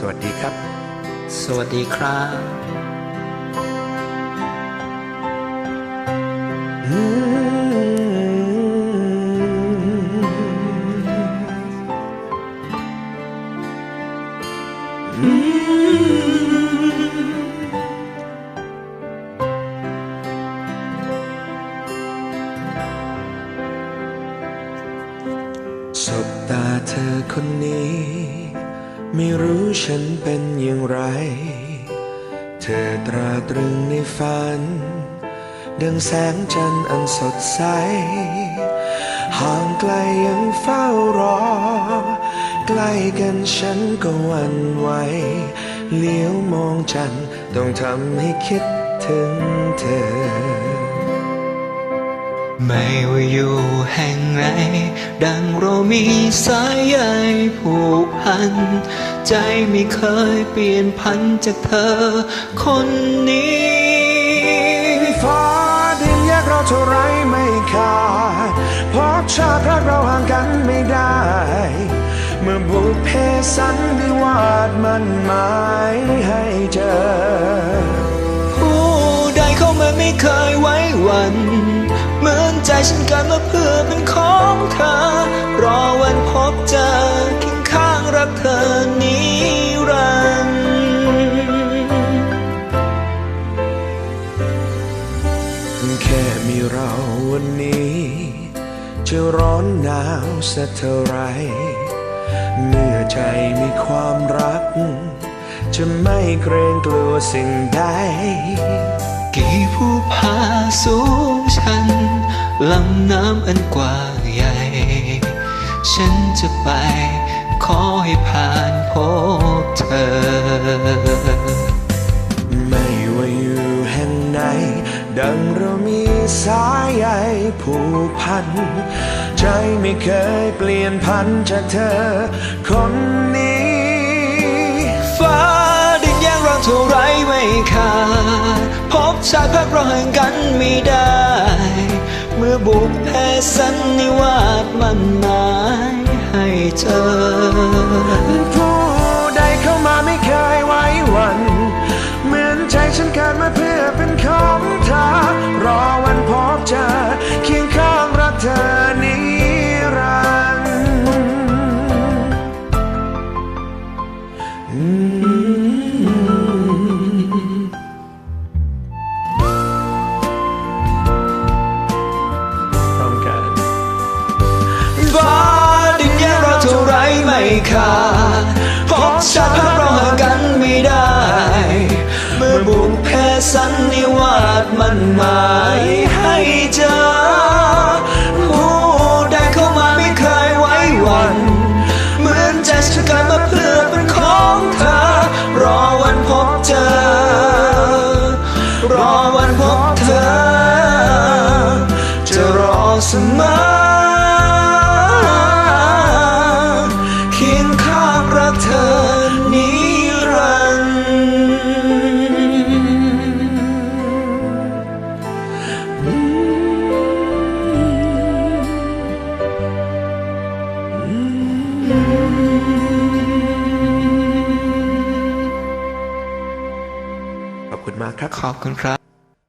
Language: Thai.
สวัสดีครับ สวัสดีครับสบตาเธอคนนี้ ไม่รู้ฉันเป็นอย่างไร เธอตราตรึงในฝัน ดังแสงจันทร์อันสดใส ห่างไกลยังเฝ้ารอ ใกล้กันฉันก็หวันไหว เลี้ยวมองจันทร์ต้องทำให้คิดถึงเธอ ไม่ว่าอยู่แห่งไหน ดังเรามีสายใยผูกพัน ใจไม่เคยเปลี่ยนพันจากเธอ คนนี้ฟ้าดินแยกเราเท่าไรไม่ขาดเพราะชาติรักเราห่างกันไม่ได้ เมื่อบุพเพสันนิวาสมันหมายให้เจอ ผู้ใดเข้ามาไม่เคยไว้วัน เหมือนใจฉันกิดมาเพื่อเป็นของเธอ จะร้อนหนาวสักเท่าไร เมื่อใจมีความรัก จะไม่เกรงกลัวสิ่งใด กี่ผู้พาสูงชันลำน้ำอันกว้างใหญ่ ฉันจะไปขอให้ผ่านพบเธอ ผูกพัน ใจไม่เคยเปลี่ยนพันจากเธอ คนนี้ ฟ้าดินแยกเราเท่าไรไม่ขาดพบชาติพักเราห่างกันไม่ได้ เมื่อบุกแพ้สันนิวาสมันหมายให้เธอ เจอเคียงข้างรักเธอนิรันดร์อืมพร้อมกันฟ้าดินแยกเราเท่าไรไม่ขาดพบชาติพักเราห่างกัน เสมอเคียงข้างรักเธอนิรันดร์ขอบคุณมากครับ ขอบคุณครับ